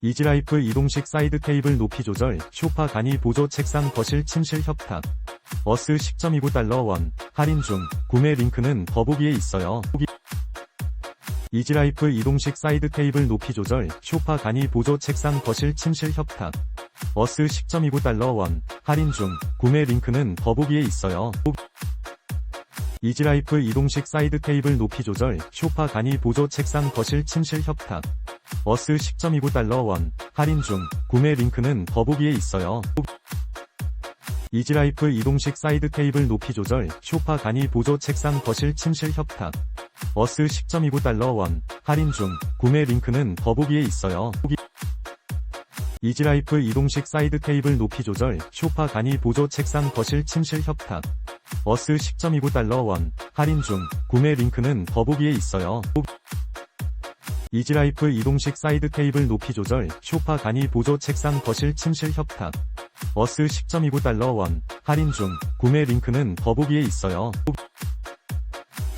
이지라이프 이동식 사이드 테이블 높이 조절, 쇼파 간이 보조 책상 거실 침실 협탁. 어스 10.29달러 원, 할인 중, 구매 링크는 더보기에 있어요. 이지라이프 이동식 사이드 테이블 높이 조절, 쇼파 간이 보조 책상 거실 침실 협탁. 어스 10.29달러 원, 할인 중, 구매 링크는 더보기에 있어요. 이지라이프 이동식 사이드 테이블 높이 조절, 쇼파 간이 보조 책상 거실 침실 협탁. 어스 10.29달러 원, 할인 중, 구매 링크는 더보기에 있어요. 이지라이프 이동식 사이드 테이블 높이 조절, 쇼파 간이 보조 책상 거실 침실 협탁. 어스 10.29달러 원, 할인 중, 구매 링크는 더보기에 있어요. 이지라이프 이동식 사이드 테이블 높이 조절, 쇼파 간이 보조 책상 거실 침실 협탁. 어스 10.29달러 원, 할인 중, 구매 링크는 더보기에 있어요. 이지라이프 이동식 사이드 테이블 높이 조절, 쇼파 간이 보조 책상 거실 침실 협탁. 어스 10.29달러 원, 할인 중, 구매 링크는 더보기에 있어요.